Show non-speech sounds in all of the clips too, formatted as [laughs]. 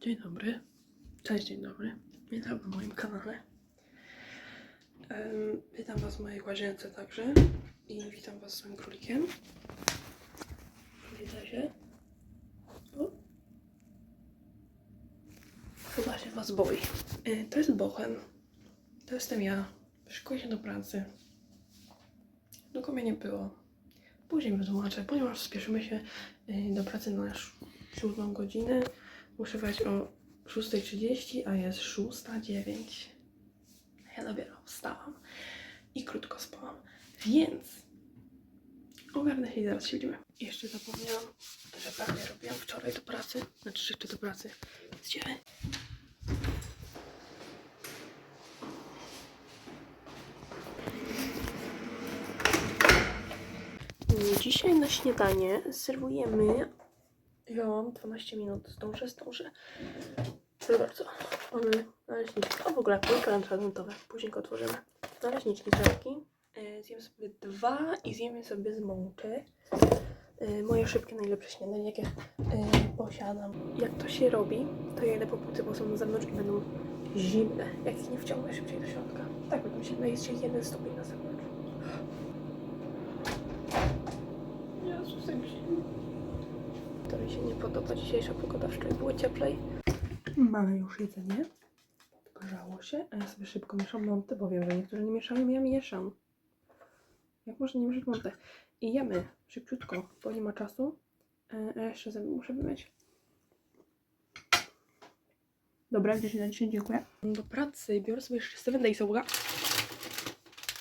Dzień dobry. Cześć, dzień dobry. Witam na moim kanale. Witam Was w mojej łazience także. I witam Was z moim królikiem. Widzę się. O. Chyba się Was boi. E, To jest Bochen. To jestem ja. Szykuję się do pracy. Długo mnie nie było. Później wytłumaczę, ponieważ spieszymy się y, do pracy na sz- siódmą godzinę. Muszę wejść o 6.30, a jest 6.09. Ja dopiero wstałam i krótko spałam, więc ogarnę się i zaraz się widzimy. Jeszcze zapomniałam, że prawie robiłam wczoraj do pracy, znaczy jeszcze do pracy. Idziemy. Dzisiaj na śniadanie serwujemy. Ja mam 12 minut, zdążę, zdążę. Proszę bardzo, mamy naleśniczki. A w ogóle kulka transparentowe, później go otworzymy. Naleśniczki całki. E, Zjem sobie dwa i zjemy sobie z mączy. E, Moje szybkie, najlepsze śniadanie, jakie e, posiadam. Jak to się robi, to ja idę po półce, bo są na zewnątrz i będą zimne. Jak ich nie wciągnę szybciej do środka. Tak będą zimne, jest dzisiaj jeden stopień na zewnątrz. Jezus, jak zimno. Mi się nie podoba dzisiejsza pogoda, wczoraj było cieplej. Mamy już jedzenie. Podgrzało się, a ja sobie szybko mieszam montę, bo wiem, że niektórzy nie mieszają, ja mieszam. Jak można nie mieszać montę? I jemy szybciutko, bo nie ma czasu. E, A jeszcze zęby muszę wymyć. Dobra, 10 na 10, dziękuję. Do pracy biorę sobie jeszcze 7 days.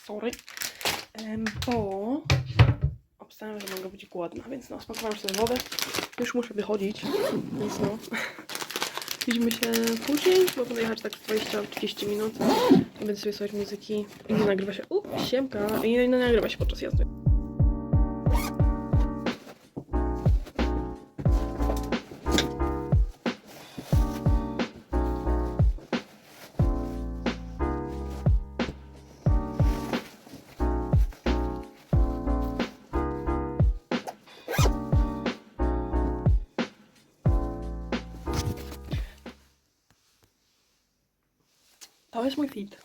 Sorry. Em, bo obstawiam, że mogę być głodna, więc no, spakowałam sobie wodę. Już muszę wychodzić, więc no. [laughs] Widzimy się później, bo będę jechać tak 20-30 minut. Będę sobie słuchać muzyki i nie nagrywa się. U, siemka! I nie, nie nagrywa się podczas jazdy. Jest mój fit.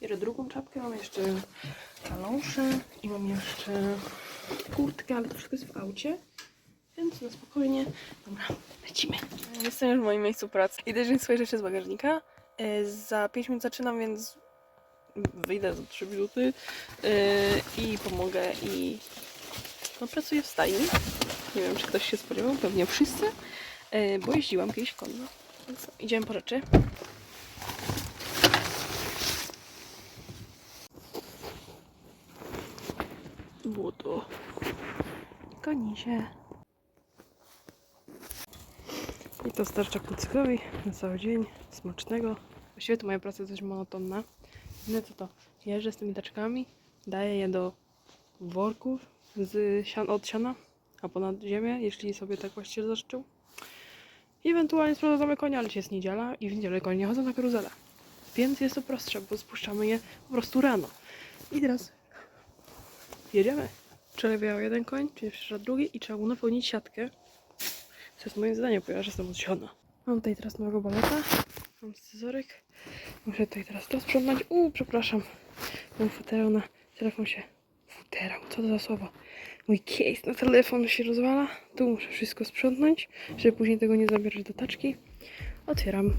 Bierę drugą czapkę, mam jeszcze kalosze i mam jeszcze kurtkę, ale to wszystko jest w aucie. Więc na spokojnie. Dobra, lecimy. Jestem już w moim miejscu pracy. Idę wziąć swoje rzeczy z bagażnika. E, Za 5 minut zaczynam, więc wyjdę za 3 minuty e, i pomogę i no, pracuję w stajni. Nie wiem, czy ktoś się spodziewał, pewnie wszyscy, e, bo jeździłam kiedyś konno. Więc idziemy po rzeczy. Błoto. Goni się. I to starcza kucykowi na cały dzień. Smacznego. Właściwie to moja praca jest dość monotonna. Jedyne co to jeżdżę z tymi taczkami, daję je do worków z sian, od siana, a ponad ziemię, jeśli sobie tak właściwie zaszczył. I ewentualnie sprowadzamy konia, ale jest niedziela i w niedzielę konie nie chodzą na karuzelę. Więc jest to prostsze, bo spuszczamy je po prostu rano. I teraz jedziemy. Przelewiał jeden koń, czyli przyszedł drugi i trzeba było napełnić siatkę. To jest moje zadanie, ponieważ jestem od siana. Mam tutaj teraz nowego baleta. Mam scyzoryk. Muszę tutaj teraz to sprzątnąć. Uuu, przepraszam. Mam futerał na telefon się... Futerał, co to za słowo? Mój case na telefon się rozwala. Tu muszę wszystko sprzątnąć, żeby później tego nie zabierać do taczki. Otwieram.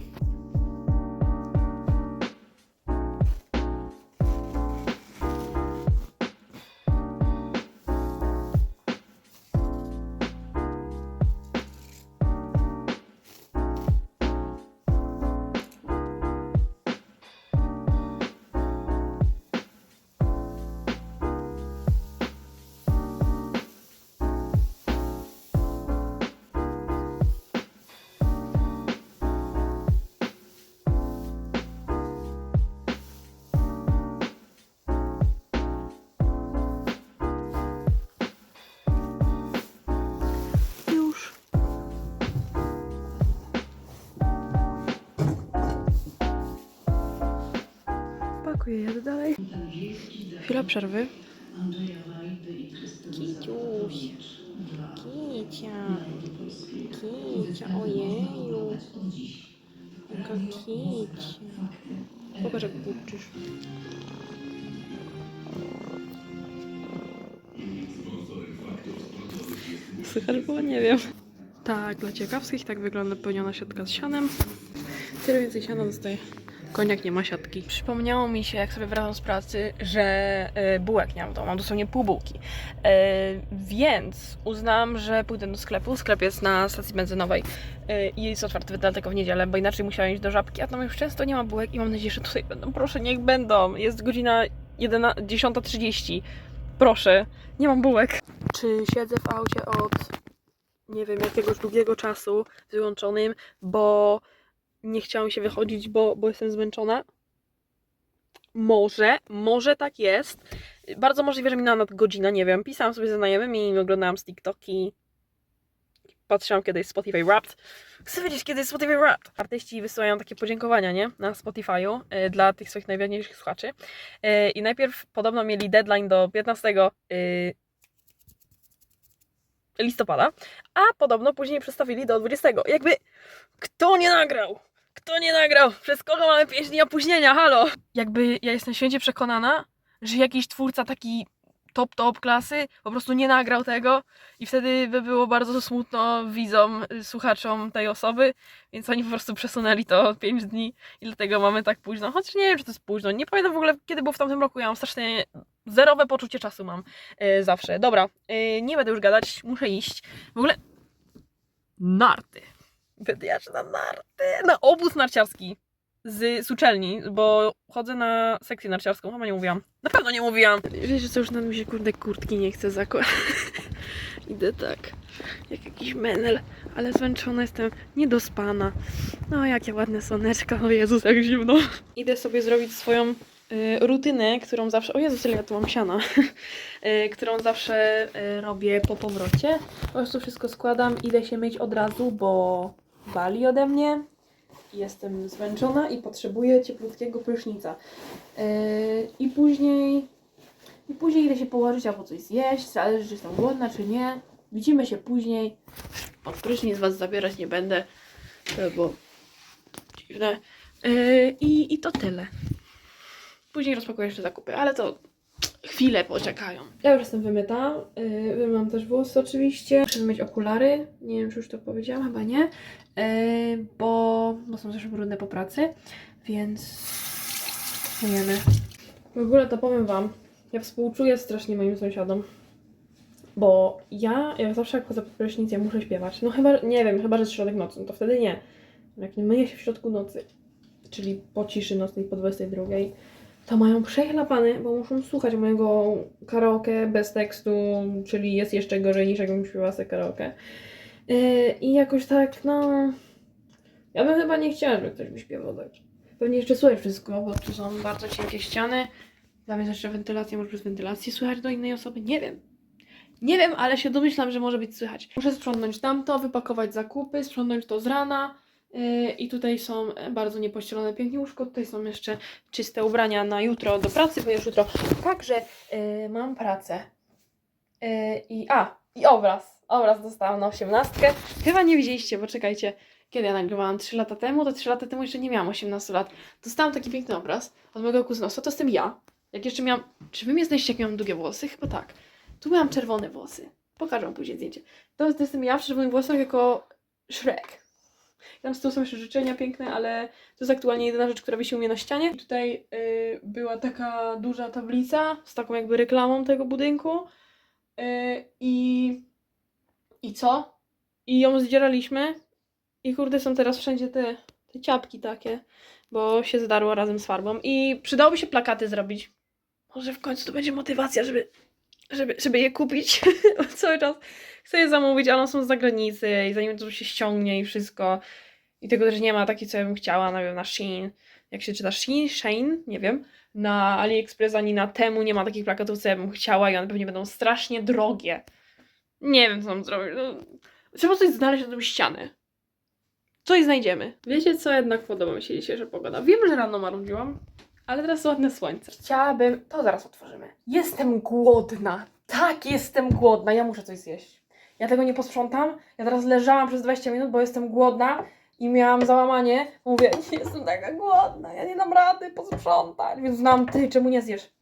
Jadę dalej. Chwila przerwy. Kiciuś. Kicia. kicia. Ojeju. Jaka kicia. Pokaż jak burczysz. Słychać było? Nie wiem. Tak, dla ciekawskich tak wygląda pełniona siatka z sianem. Tyle więcej siana dostaje. Koniak nie ma siatki. Przypomniało mi się, jak sobie wracam z pracy, że e, bułek nie mam w domu. Mam dosłownie pół bułki. E, więc uznałam, że pójdę do sklepu. Sklep jest na stacji benzynowej e, i jest otwarty tylko w niedzielę, bo inaczej musiałam iść do żabki, a tam już często nie ma bułek i mam nadzieję, że tutaj będą. Proszę, niech będą. Jest godzina 11 10.30. Proszę, nie mam bułek. Czy siedzę w aucie od nie wiem, jakiegoś długiego czasu wyłączonym, bo nie chciałam się wychodzić, bo, bo jestem zmęczona. Może, może tak jest. Bardzo możliwe, że minęła nad godzina, nie wiem. Pisałam sobie ze znajomymi, oglądałam z TikToki. Patrzyłam kiedyś Spotify Wrapped. Chcę wiedzieć, kiedy jest Spotify Wrapped. Artyści wysyłają takie podziękowania, nie? Na Spotify'u y, dla tych swoich najwierniejszych słuchaczy. Y, I najpierw podobno mieli deadline do 15 y, listopada, a podobno później przestawili do 20. Jakby kto nie nagrał? Kto nie nagrał? Przez kogo mamy pieśni opóźnienia? Halo! Jakby ja jestem święcie przekonana, że jakiś twórca taki top, top klasy po prostu nie nagrał tego i wtedy by było bardzo smutno widzom, słuchaczom tej osoby, więc oni po prostu przesunęli to 5 dni i dlatego mamy tak późno. Chociaż nie wiem, czy to jest późno. Nie pamiętam w ogóle, kiedy było w tamtym roku. Ja mam strasznie zerowe poczucie czasu mam y, zawsze. Dobra, y, nie będę już gadać, muszę iść. W ogóle narty. Jechać na narty, na obóz narciarski z, z uczelni, bo chodzę na sekcję narciarską, chyba nie mówiłam. Na pewno nie mówiłam. Wiecie co, już nam mi się kurde kurtki nie chce zakładać. [laughs] Idę tak, jak jakiś menel, ale zmęczona jestem, niedospana. No jakie ładne słoneczko, o Jezus, jak zimno. Idę sobie zrobić swoją y, rutynę, którą zawsze, o Jezus, ile ja tu mam siana, [laughs] y, którą zawsze y, robię po powrocie. Po prostu wszystko składam, idę się myć od razu, bo bali ode mnie. Jestem zmęczona i potrzebuję cieplutkiego prysznica. Yy, I później i później idę się położyć albo coś zjeść, zależy czy jestem głodna czy nie. Widzimy się później. Pod prysznic was zabierać nie będę, e, bo dziwne. Yy, i, I to tyle. Później rozpakuję jeszcze zakupy, ale to chwilę poczekają. Ja już jestem wymyta. Yy, wymyłam też włosy oczywiście. Muszę mieć okulary. Nie wiem, czy już to powiedziałam, chyba nie. Yy, bo, bo są też brudne po pracy, więc myjemy. W ogóle to powiem Wam, ja współczuję strasznie moim sąsiadom. Bo ja, jak zawsze jak chodzę po prysznic, ja muszę śpiewać. No chyba, nie wiem, chyba, że jest środek nocy, no to wtedy nie. Jak nie myję się w środku nocy, czyli po ciszy nocnej po 22, to mają przechlapany, bo muszą słuchać mojego karaoke bez tekstu, czyli jest jeszcze gorzej niż jakbym śpiewała sobie karaoke. Yy, I jakoś tak, no... Ja bym chyba nie chciała, żeby ktoś mi śpiewał tak. Pewnie jeszcze słychać wszystko, bo tu są bardzo cienkie ściany. Tam jest jeszcze wentylacja, może przez wentylację słychać do innej osoby? Nie wiem. Nie wiem, ale się domyślam, że może być słychać. Muszę sprzątnąć tamto, wypakować zakupy, sprzątnąć to z rana. Yy, I tutaj są e, bardzo niepościelone pięknie łóżko. Tutaj są jeszcze czyste ubrania na jutro do pracy, bo już jutro także yy, mam pracę. Yy, I a, i obraz. Obraz dostałam na osiemnastkę. Chyba nie widzieliście, bo czekajcie. Kiedy ja nagrywałam? 3 lata temu? To 3 lata temu jeszcze nie miałam 18 lat. Dostałam taki piękny obraz od mojego kuzynostwa. To jestem ja. Jak jeszcze miałam... Czy wy mnie znaleźliście, jak miałam długie włosy? Chyba tak. Tu miałam czerwone włosy. Pokażę wam później zdjęcie. To, to jestem ja w czerwonych włosach jako Shrek. Tam z tyłu są jeszcze życzenia piękne, ale to jest aktualnie jedyna rzecz, która wisi u mnie na ścianie. I tutaj y, była taka duża tablica z taką jakby reklamą tego budynku. Y, I... I co? I ją zdzieraliśmy. I kurde są teraz wszędzie te, te ciapki takie, bo się zdarło razem z farbą. I przydałoby się plakaty zrobić. Może w końcu to będzie motywacja, żeby, żeby, żeby je kupić. [laughs] Cały czas chcę je zamówić, ale one są z zagranicy i zanim to się ściągnie i wszystko. I tego też nie ma takiej, co ja bym chciała, nie wiem, na Shein. Jak się czyta Shein? Shein? Nie wiem. Na AliExpress ani na Temu nie ma takich plakatów, co ja bym chciała i one pewnie będą strasznie drogie. Nie wiem, co mam zrobić. No, trzeba coś znaleźć na tą ścianę. Coś znajdziemy. Wiecie co, jednak podoba mi się dzisiejsza pogoda. Wiem, że rano marudziłam, ale teraz ładne słońce. Chciałabym... To zaraz otworzymy. Jestem głodna. Tak, jestem głodna. Ja muszę coś zjeść. ja tego nie posprzątam. Ja teraz leżałam przez 20 minut, bo jestem głodna i miałam załamanie. Mówię, [laughs] jestem taka głodna, ja nie dam rady posprzątać. Więc znam, ty, czemu nie zjesz?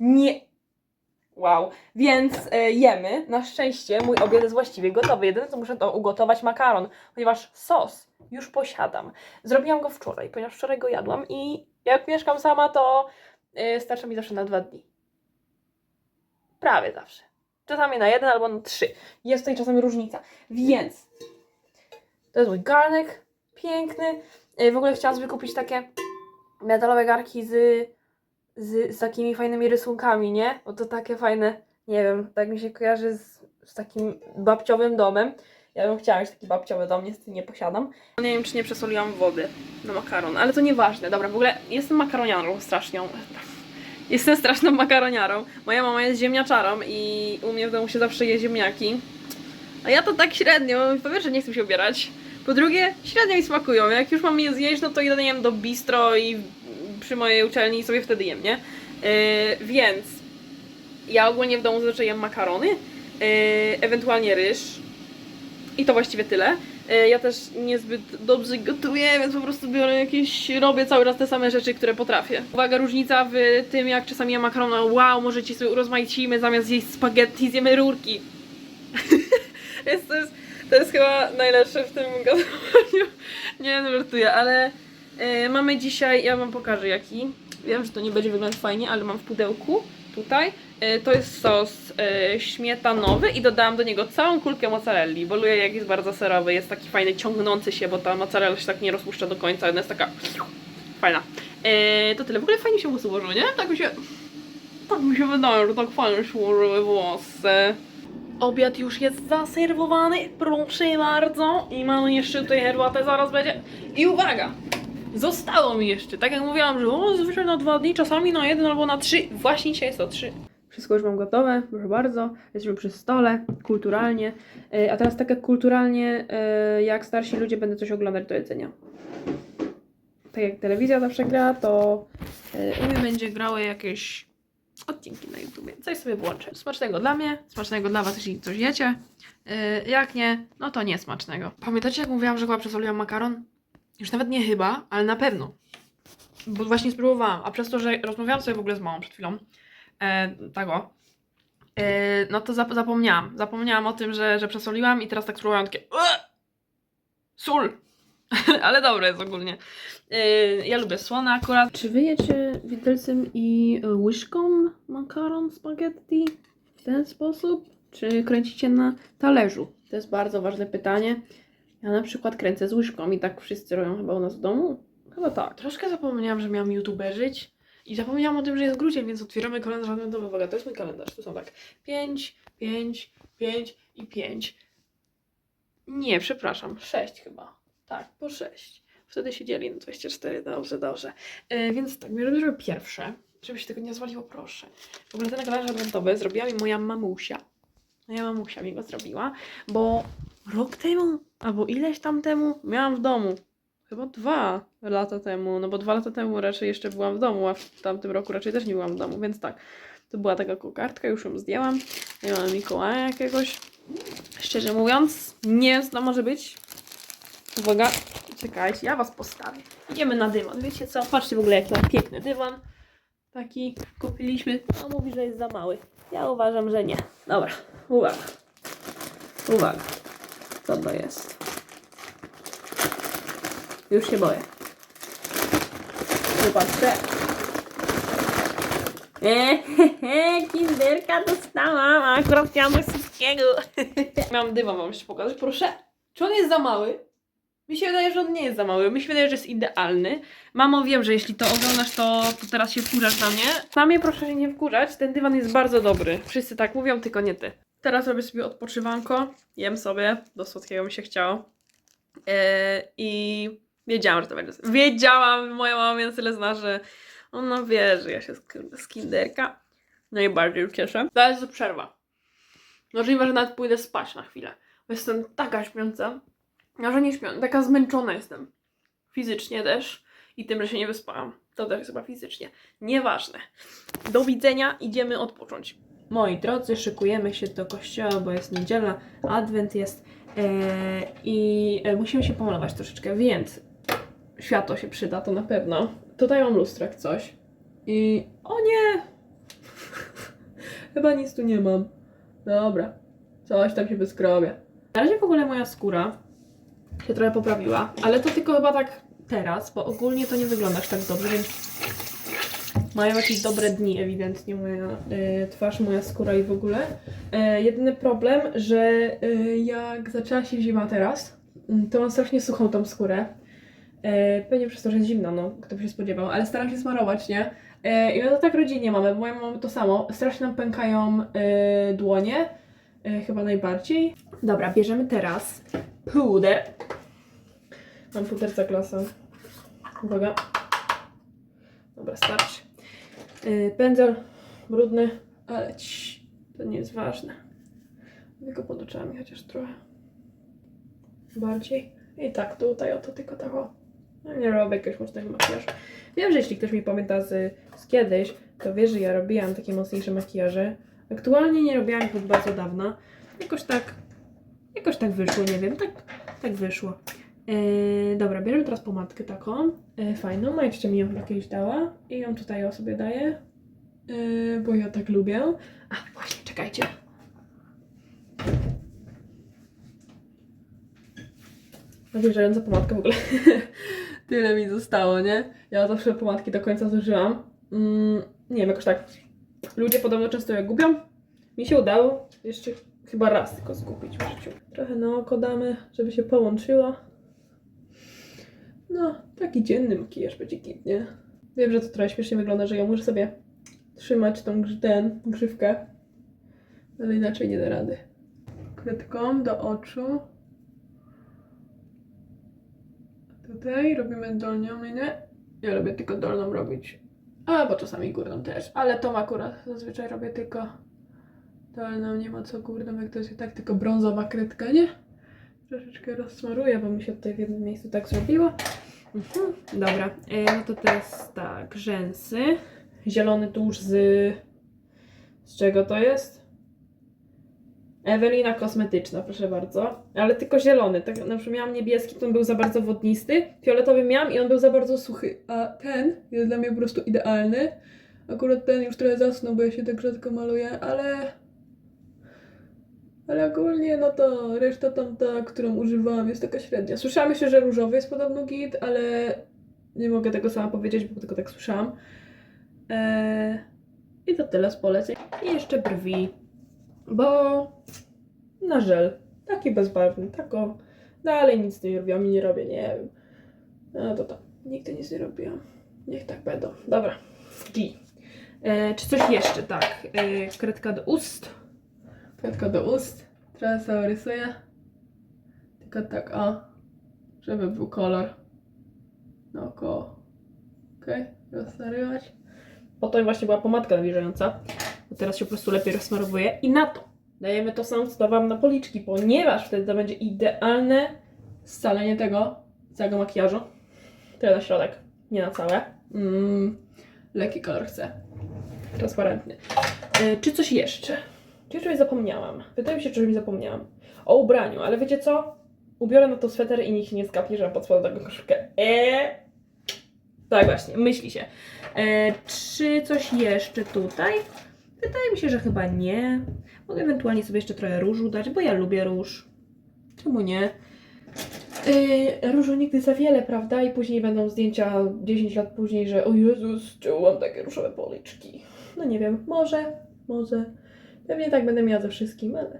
Nie. Wow. Więc e, jemy. Na szczęście mój obiad jest właściwie gotowy. Jedyne co muszę to ugotować makaron, ponieważ sos już posiadam. Zrobiłam go wczoraj, ponieważ wczoraj go jadłam i jak mieszkam sama, to e, starcza mi zawsze na dwa dni. Prawie zawsze. Czasami na jeden albo na trzy. Jest tutaj czasami różnica. Więc to jest mój garnek. Piękny. E, W ogóle chciałam sobie kupić takie metalowe garki z, z, z takimi fajnymi rysunkami, nie? Bo to takie fajne, nie wiem, tak mi się kojarzy z, z takim babciowym domem. Ja bym chciała mieć taki babciowy dom, niestety nie posiadam. Nie wiem, czy nie przesoliłam wody na makaron, ale to nieważne. Dobra, w ogóle jestem makaroniarą straszną. Jestem straszną makaroniarą. Moja mama jest ziemniaczarą i u mnie w domu się zawsze je ziemniaki. A ja to tak średnio, po pierwsze nie chcę się ubierać, po drugie średnio mi smakują. Jak już mam je zjeść, no to idę jem do bistro i przy mojej uczelni sobie wtedy jem, nie? Yy, więc ja ogólnie w domu zazwyczaj jem makarony, yy, ewentualnie ryż i to właściwie tyle. Yy, ja też niezbyt dobrze gotuję, więc po prostu biorę jakieś, robię cały czas te same rzeczy, które potrafię. Uwaga, różnica w tym, jak czasami jem makaron, wow, może ci sobie urozmaicimy, zamiast zjeść spaghetti, zjemy rurki. [laughs] Więc to jest, to jest chyba najlepsze w tym gotowaniu. [laughs] Nie, no żartuję, ale e, mamy dzisiaj, ja wam pokażę jaki. Wiem, że to nie będzie wyglądać fajnie, ale mam w pudełku tutaj. E, to jest sos e, śmietanowy i dodałam do niego całą kulkę mozzarelli, bo lubię jak jest bardzo serowy, jest taki fajny, ciągnący się, bo ta mozzarella się tak nie rozpuszcza do końca, ona jest taka fajna. E, to tyle, w ogóle fajnie się włosy ułożyły, nie? Tak mi się, tak mi się wydaje, że tak fajnie się ułożyły włosy. Obiad już jest zaserwowany, proszę bardzo. I mamy jeszcze tutaj herbatę, zaraz będzie. I uwaga! Zostało mi jeszcze, tak jak mówiłam, że o, zazwyczaj na dwa dni, czasami na jeden albo na trzy. Właśnie dzisiaj jest to trzy. Wszystko już mam gotowe, proszę bardzo. Jesteśmy przy stole, kulturalnie. E, A teraz tak jak kulturalnie, e, jak starsi ludzie będę coś oglądać do jedzenia. Tak jak telewizja zawsze gra, to e, u mnie będzie grały jakieś odcinki na YouTubie. Coś sobie włączę. Smacznego dla mnie, smacznego dla Was, jeśli coś jecie. Jak nie, no to nie smacznego. Pamiętacie, jak mówiłam, że chyba przesoliłam makaron? Już nawet nie chyba, ale na pewno. Bo właśnie spróbowałam, a przez to, że rozmawiałam sobie w ogóle z mamą przed chwilą, tego, e, no to zap- zapomniałam. Zapomniałam o tym, że, że przesoliłam i teraz tak spróbowałam takie "Ue! Sól! [laughs] ale dobre jest ogólnie. Yy, ja lubię słone akurat. Czy wy jecie widelcem i łyżką makaron spaghetti w ten sposób? Czy kręcicie na talerzu? To jest bardzo ważne pytanie. Ja na przykład kręcę z łyżką i tak wszyscy robią chyba u nas w domu. Chyba tak. Troszkę zapomniałam, że miałam youtuberzyć. I zapomniałam o tym, że jest grudzień, więc otwieramy kalendarz adwentowy. Uwaga, to jest mój kalendarz. Tu są tak 5, 5, 5 i 5. Nie, przepraszam, 6 chyba. Tak, po 6. Wtedy się dzieli na 24, dobrze, dobrze. E, więc tak, bierzemy pierwsze, żeby się tego nie zwaliło, proszę. W ogóle ten kalendarz adwentowy zrobiła mi moja mamusia. Moja mamusia mi go zrobiła, bo rok temu, albo ileś tam temu, miałam w domu. Chyba dwa lata temu, no bo dwa lata temu raczej jeszcze byłam w domu, a w tamtym roku raczej też nie byłam w domu, więc tak. To była taka kokardka, już ją zdjęłam. Nie mam Mikołaja jakiegoś. Szczerze mówiąc, nie wiem co to może być. Uwaga, czekajcie, ja was postawię. Idziemy na dywan, wiecie co? Patrzcie w ogóle jaki mam piękny dywan. Taki kupiliśmy. A mówi, że jest za mały. Ja uważam, że nie. Dobra, uwaga. Uwaga. Co to jest? Już się boję. Zobaczcie. Eee, kinderka dostałam, a akurat chciałam coś wszystkiego. [laughs] Mam dywan, wam jeszcze pokazać, proszę. Czy on jest za mały? Mi się wydaje, że on nie jest za mały. Mi się wydaje, że jest idealny. Mamo, wiem, że jeśli to oglądasz, to, to teraz się wkurzasz na mnie. Na mnie proszę się nie wkurzać. Ten dywan jest bardzo dobry. Wszyscy tak mówią, tylko nie ty. Teraz robię sobie odpoczywanko. Jem sobie. Do słodkiego mi się chciało. Eee, I wiedziałam, że to będzie. Wiedziałam, moja mama mnie tyle zna, że ona wie, że ja się z, kinderka najbardziej cieszę. Teraz jest przerwa. Możliwe, że nawet pójdę spać na chwilę. Bo jestem taka śpiąca. Ja, że nie śpię, taka zmęczona jestem. Fizycznie też. I tym, że się nie wyspałam. To też chyba fizycznie. Nieważne. Do widzenia, idziemy odpocząć. moi drodzy, szykujemy się do kościoła, bo jest niedziela, adwent jest e, i e, musimy się pomalować troszeczkę, więc światło się przyda, to na pewno. Tutaj mam lustro jak coś. I... O nie! [laughs] Chyba nic tu nie mam. Dobra. Coś tam się wyskrobię. Na razie w ogóle moja skóra się trochę poprawiła, ale to tylko chyba tak teraz, bo ogólnie to nie wygląda aż tak dobrze, więc mają jakieś dobre dni ewidentnie moja y, twarz, moja skóra i w ogóle. E, jedyny problem, że y, jak zaczęła się zima teraz, to mam strasznie suchą tą skórę. E, pewnie przez to, że jest zimno, no, kto by się spodziewał, ale staram się smarować, nie? E, I my to tak rodzinnie mamy, bo moja mamy to samo. Strasznie nam pękają e, dłonie, chyba najbardziej. Dobra, bierzemy teraz puder. Mam puder za klasą. Uwaga. Dobra, starczy. Pędzel brudny, ale ci, to nie jest ważne. Tylko pod oczami chociaż trochę. Bardziej. I tak tutaj oto tylko tak o. No nie robię jakiegoś mocnego makijażu. Wiem, że jeśli ktoś mi pamięta z, z kiedyś, to wie, że ja robiłam takie mocniejsze makijaże. Aktualnie nie robiłam ich od bardzo dawna. Jakoś tak, jakoś tak wyszło, nie wiem, tak, tak wyszło. Yy, dobra, bierzemy teraz pomadkę taką, yy, fajną, ma jeszcze mi ją jakieś dała i ją tutaj o sobie daję, yy, bo ja tak lubię. A, właśnie, czekajcie. Nawilżająca pomadka w ogóle. [laughs] Tyle mi zostało, nie? Ja zawsze pomadki do końca zużyłam. Mm, nie wiem, jakoś tak. Ludzie podobno często je gubią. Mi się udało jeszcze chyba raz tylko zgubić w życiu. Trochę na oko damy, żeby się połączyło. No, taki dzienny makijaż będzie git, nie? Wiem, że to trochę śmiesznie wygląda, że ja muszę sobie trzymać tą ten, grzywkę, ale inaczej nie da rady. Kredką do oczu. Tutaj robimy dolnią linię. Ja lubię tylko dolną robić. A, bo czasami górną też. Ale tą akurat zazwyczaj robię tylko dolną, nie ma co górną, jak to jest i tak tylko brązowa kredka, nie? Troszeczkę rozsmaruję, bo mi się tutaj w jednym miejscu tak zrobiło. Mhm. Dobra, e, no to teraz tak, rzęsy. Zielony tusz z... Z czego to jest? Ewelina kosmetyczna, proszę bardzo. Ale tylko zielony. Tak, na przykład miałam niebieski, to on był za bardzo wodnisty. Fioletowy miałam i on był za bardzo suchy. A ten jest dla mnie po prostu idealny. Akurat ten już trochę zasnął, bo ja się tak rzadko maluję, ale... Ale ogólnie, no to reszta tamta, którą używałam, jest taka średnia. Słyszałam jeszcze, że różowy jest podobno git, ale nie mogę tego sama powiedzieć, bo tylko tak słyszałam. Eee, I to tyle z poleceń. I jeszcze brwi, bo na żel, taki bezbarwny, tako. Dalej nic nie robiłam i nie robię, nie wiem. No to tam, nigdy nic nie robiłam. Niech tak będą. Dobra, G. Eee, czy coś jeszcze? Tak, eee, kredka do ust. Kredka do ust. Trochę sobie rysuję. Tylko tak, o. Żeby był kolor. Naokoło. Okej, rozsmarować. Po to właśnie była pomadka nawilżająca. Teraz się po prostu lepiej rozsmarowuje. I na to dajemy to samo, co dawałam na policzki, ponieważ wtedy to będzie idealne scalenie tego całego makijażu. Tyle na środek, nie na całe. Mm, lekki kolor chcę. Transparentny. E, czy coś jeszcze? Czy czegoś zapomniałam? Wydaje mi się, że czegoś zapomniałam. O ubraniu, ale wiecie co? Ubiorę na to sweter i nikt nie skapnie, że mam pod spodem taką koszulkę. Eee. Tak właśnie, myśli się. E, czy coś jeszcze tutaj? Wydaje mi się, że chyba nie. Mogę ewentualnie sobie jeszcze trochę różu dać, bo ja lubię róż. Czemu nie? Yy, różu nigdy za wiele, prawda? I później będą zdjęcia 10 lat później, że o Jezus, czemu mam takie różowe policzki? No nie wiem, może, może. Pewnie tak będę miała ze wszystkim, ale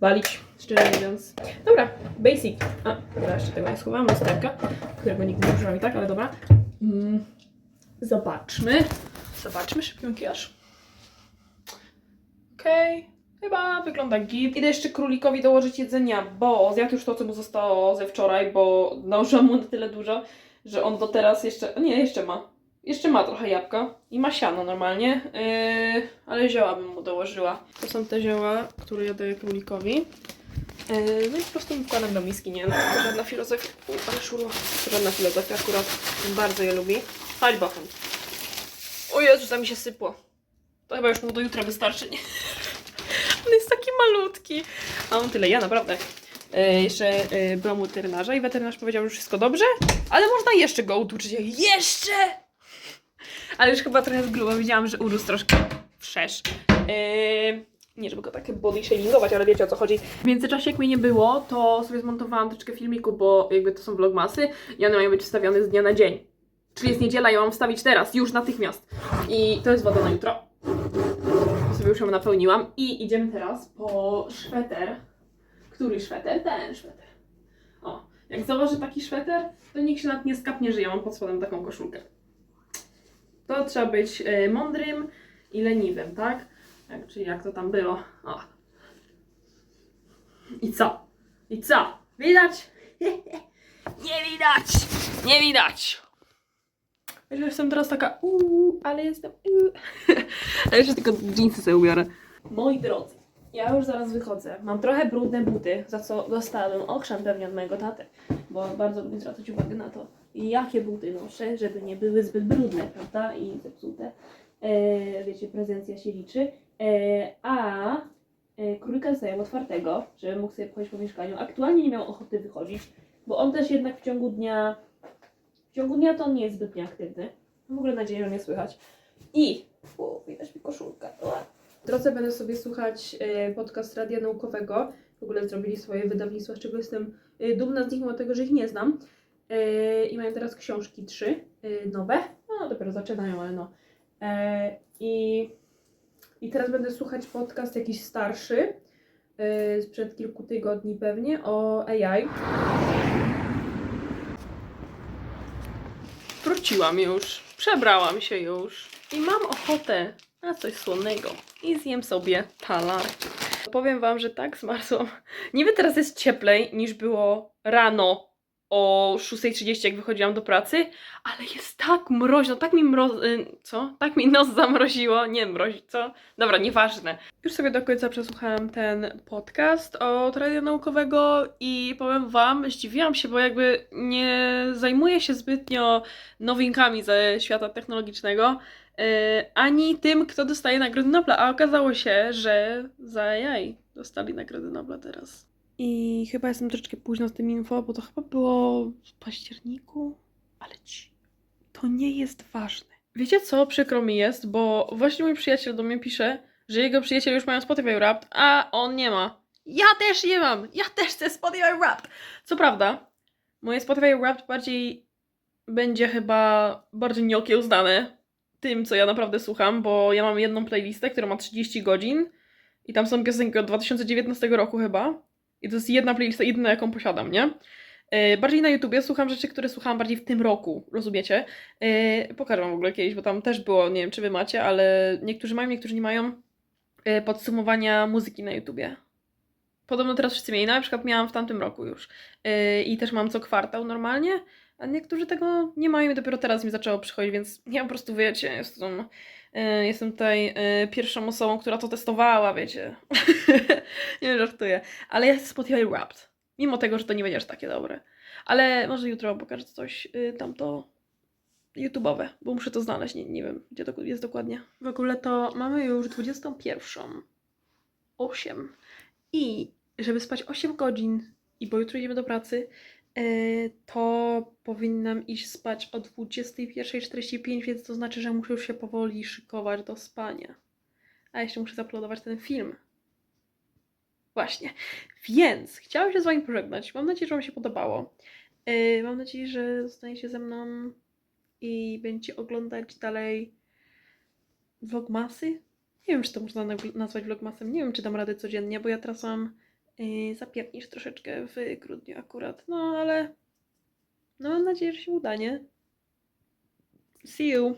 walić, szczerze mówiąc. Dobra, basic. A, dobra, jeszcze tego nie schowałam, lusterka, którego nigdy nie używam i tak, ale dobra. Mm, zobaczmy. Zobaczmy szybki makijaż. Okej, chyba wygląda git. Idę jeszcze królikowi dołożyć jedzenia, bo zjadł już to, co mu zostało ze wczoraj, bo nałożyłam mu na tyle dużo, że on do teraz jeszcze... Nie, jeszcze ma. Jeszcze ma trochę jabłka i ma siano normalnie, yy, ale zioła bym mu dołożyła. To są te zioła, które ja daję królikowi. Yy, no i po prostu wkładam do miski, nie? No, żadna filozofia, u, ale szurło, żadna filozofia, akurat bardzo je lubi. Chodź bochen. O Jezu, to mi się sypło. To chyba już mu do jutra wystarczy, nie? [laughs] On jest taki malutki. A on tyle, ja naprawdę. E, jeszcze e, byłam u weterynarza i weterynarz powiedział, że wszystko dobrze, ale można jeszcze go utuczyć. Jeszcze! Ale już chyba trochę zgrubo. Widziałam, że urósł troszkę wszerz. E, nie, żeby go tak body shamingować, ale wiecie o co chodzi. W międzyczasie, jak mnie nie było, to sobie zmontowałam troszkę filmiku, bo jakby to są vlogmasy i one mają być wstawiane z dnia na dzień. Czyli jest niedziela, ja mam wstawić teraz, już natychmiast. I to jest woda na jutro. Sobie już ją napełniłam. I idziemy teraz po szweter. Który szweter? Ten szweter. O, jak założę taki szweter, to nikt się nad nie skapnie, że ja mam pod spodem taką koszulkę. To trzeba być e, mądrym i leniwym, tak? tak? Czyli jak to tam było. O. I co? I co? Widać? [laughs] nie widać! Nie widać! Ja już jestem teraz taka uuu, ale jestem uuu. [laughs] A jeszcze tylko dżinsy sobie ubiorę. Moi drodzy, ja już zaraz wychodzę. Mam trochę brudne buty, za co dostałem okrzan pewnie od mojego taty, bo bardzo lubię zwracać uwagę na to, jakie buty noszę, żeby nie były zbyt brudne, prawda, i zepsute. E, wiecie, prezencja się liczy. E, a e, królika zostawiam otwartego, żeby mógł sobie pochodzić po mieszkaniu. Aktualnie nie miał ochoty wychodzić, bo on też jednak w ciągu dnia w ciągu dnia to on nie jest zbytnio aktywny. W ogóle nadzieję, że mnie słychać. I o, widać mi koszulka. W drodze będę sobie słuchać e, podcast Radia Naukowego. W ogóle zrobili swoje wydawnictwo, z czego jestem e, dumna z nich, mimo tego, że ich nie znam. E, I mają teraz książki trzy nowe. No, dopiero zaczynają, ale no. I, I teraz będę słuchać podcast jakiś starszy, sprzed kilku tygodni pewnie, o AI. Wróciłam już, przebrałam się już i mam ochotę na coś słonego i zjem sobie talarki. Powiem Wam, że tak zmarzłam. Niby teraz jest cieplej niż było rano o 6.30 jak wychodziłam do pracy, ale jest tak mroźno, tak mi mroz... y, co? Tak mi nos zamroziło, nie mrozi, co? Dobra, nieważne. Już sobie do końca przesłuchałam ten podcast od radia naukowego i powiem Wam, zdziwiłam się, bo jakby nie zajmuję się zbytnio nowinkami ze świata technologicznego, yy, ani tym, kto dostaje Nagrody Nobla, a okazało się, że za AI dostali Nagrody Nobla teraz. I chyba jestem troszeczkę późno z tym info, bo to chyba było w październiku, ale ci, to nie jest ważne. Wiecie co? Przykro mi jest, bo właśnie mój przyjaciel do mnie pisze, że jego przyjaciele już mają Spotify Wrapped, a on nie ma. Ja też nie mam! Ja też chcę Spotify Wrapped! Co prawda, moje Spotify Wrapped bardziej będzie chyba bardziej nieokiełznane tym, co ja naprawdę słucham, bo ja mam jedną playlistę, która ma 30 godzin i tam są piosenki od 2019 roku chyba. I to jest jedna playlista, jedyna jaką posiadam, nie? Yy, bardziej na YouTubie słucham rzeczy, które słuchałam bardziej w tym roku, rozumiecie? Yy, pokażę wam w ogóle kiedyś, bo tam też było, nie wiem czy wy macie, ale niektórzy mają, niektórzy nie mają yy, podsumowania muzyki na YouTubie. Podobno teraz wszyscy mieli, na przykład miałam w tamtym roku już. I też mam co kwartał normalnie, a niektórzy tego nie mają i dopiero teraz mi zaczęło przychodzić, więc ja po prostu wiecie, jestem, yy, jestem tutaj yy, pierwszą osobą, która to testowała, wiecie. [laughs] nie żartuję. Ale jest Spotify Wrapped. Mimo tego, że to nie będzie aż takie dobre. Ale może jutro pokażę coś yy, tamto YouTube'owe, bo muszę to znaleźć, nie, nie wiem, gdzie to jest dokładnie. W ogóle to mamy już 21. 8. I żeby spać 8 godzin i bo jutro idziemy do pracy, to powinnam iść spać o 21.45, więc to znaczy, że muszę już się powoli szykować do spania. A jeszcze muszę zaplodować ten film. Właśnie. Więc chciałam się z Wami pożegnać. Mam nadzieję, że Wam się podobało. Yy, mam nadzieję, że zostaniecie ze mną i będziecie oglądać dalej vlogmasy. Nie wiem, czy to można nazwać vlogmasem. Nie wiem, czy dam radę codziennie, bo ja teraz mam zapiernisz troszeczkę w grudniu akurat. No, ale no mam nadzieję, że się uda, nie? See you!